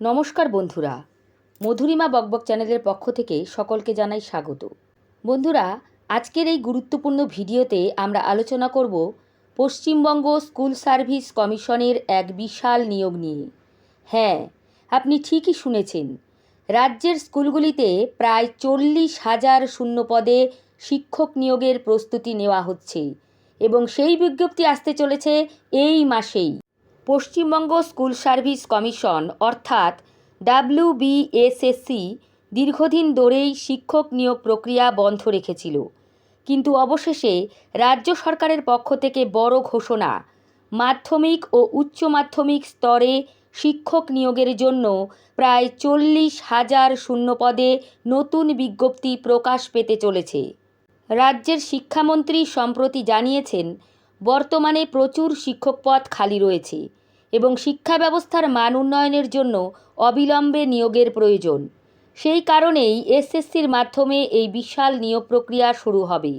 নমস্কার বন্ধুরা। মধুরিমা বকবক চ্যানেলের পক্ষ থেকে সকলকে জানাই স্বাগত। বন্ধুরা, আজকের এই গুরুত্বপূর্ণ ভিডিওতে আমরা আলোচনা করব পশ্চিমবঙ্গ স্কুল সার্ভিস কমিশনের এক বিশাল নিয়োগ নিয়ে। হ্যাঁ আপনি ঠিকই শুনেছেন, রাজ্যের স্কুলগুলিতে প্রায় চল্লিশ হাজার শূন্য পদে শিক্ষক নিয়োগের প্রস্তুতি নেওয়া হচ্ছে এবং সেই বিজ্ঞপ্তি আসতে চলেছে এই মাসেই। পশ্চিমবঙ্গ স্কুল সার্ভিস কমিশন, অর্থাৎ ডাব্লিউবিএসএসসি দীর্ঘদিন ধরেই শিক্ষক নিয়োগ প্রক্রিয়া বন্ধ রেখেছিল। কিন্তু অবশেষে রাজ্য সরকারের পক্ষ থেকে বড় ঘোষণা, মাধ্যমিক ও উচ্চ মাধ্যমিক স্তরে শিক্ষক নিয়োগের জন্য প্রায় চল্লিশ হাজার শূন্যপদে নতুন বিজ্ঞপ্তি প্রকাশ পেতে চলেছে। রাজ্যের শিক্ষামন্ত্রী সম্প্রতি জানিয়েছেন বর্তমানে প্রচুর শিক্ষক পদ খালি রয়েছে এবং শিক্ষা ব্যবস্থার মান উন্নয়নের জন্য অবিলম্বে নিয়োগের প্রয়োজন। সেই কারণেই এসএসসির মাধ্যমে এই বিশাল নিয়োগ প্রক্রিয়া শুরু হবে।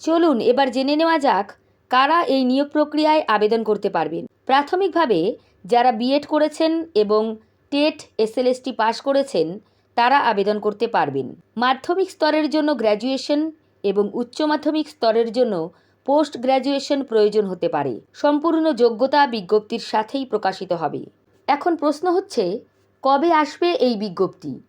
চলুন এবার জেনে নেওয়া যাক কারা এই নিয়োগ প্রক্রিয়ায় আবেদন করতে পারবেন। প্রাথমিকভাবে যারা বিএড করেছেন এবং টেট, এসএলএসটি পাশ করেছেন, তারা আবেদন করতে পারবেন। মাধ্যমিক স্তরের জন্য গ্র্যাজুয়েশন এবং উচ্চ মাধ্যমিক স্তরের জন্য পোস্ট গ্র্যাজুয়েশন প্রয়োজন হতে পারে। সম্পূর্ণ যোগ্যতা বিজ্ঞপ্তির সাথেই প্রকাশিত হবে। এখন প্রশ্ন হচ্ছে, কবে আসবে এই বিজ্ঞপ্তি?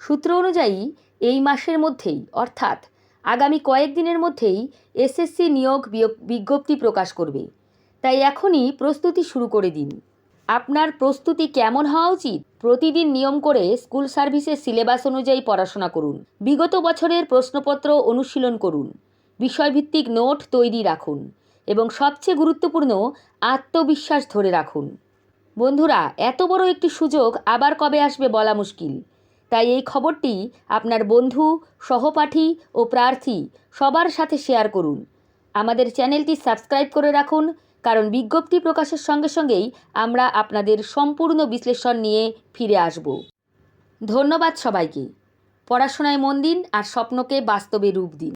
সূত্র অনুযায়ী, এই মাসের মধ্যেই, অর্থাৎ আগামী কয়েকদিনের মধ্যেই এসএসসি নিয়োগ বিজ্ঞপ্তি প্রকাশ করবে। তাই এখনই প্রস্তুতি শুরু করে দিন। আপনার প্রস্তুতি কেমন হওয়া উচিত? প্রতিদিন নিয়ম করে স্কুল সার্ভিসের সিলেবাস অনুযায়ী পড়াশোনা করুন। বিগত বছরের প্রশ্নপত্র অনুশীলন করুন। বিষয়ভিত্তিক নোট তৈরি রাখুন এবং সবচেয়ে গুরুত্বপূর্ণ, আত্মবিশ্বাস ধরে রাখুন। বন্ধুরা, এত বড় একটি সুযোগ আবার কবে আসবে বলা মুশকিল। তাই এই খবরটি আপনার বন্ধু, সহপাঠী ও প্রার্থী সবার সাথে শেয়ার করুন। আমাদের চ্যানেলটি সাবস্ক্রাইব করে রাখুন, কারণ বিজ্ঞপ্তি প্রকাশের সঙ্গে সঙ্গেই আমরা আপনাদের সম্পূর্ণ বিশ্লেষণ নিয়ে ফিরে আসব। ধন্যবাদ সবাইকে। পড়াশোনায় মন দিন আর স্বপ্নকে বাস্তবে রূপ দিন।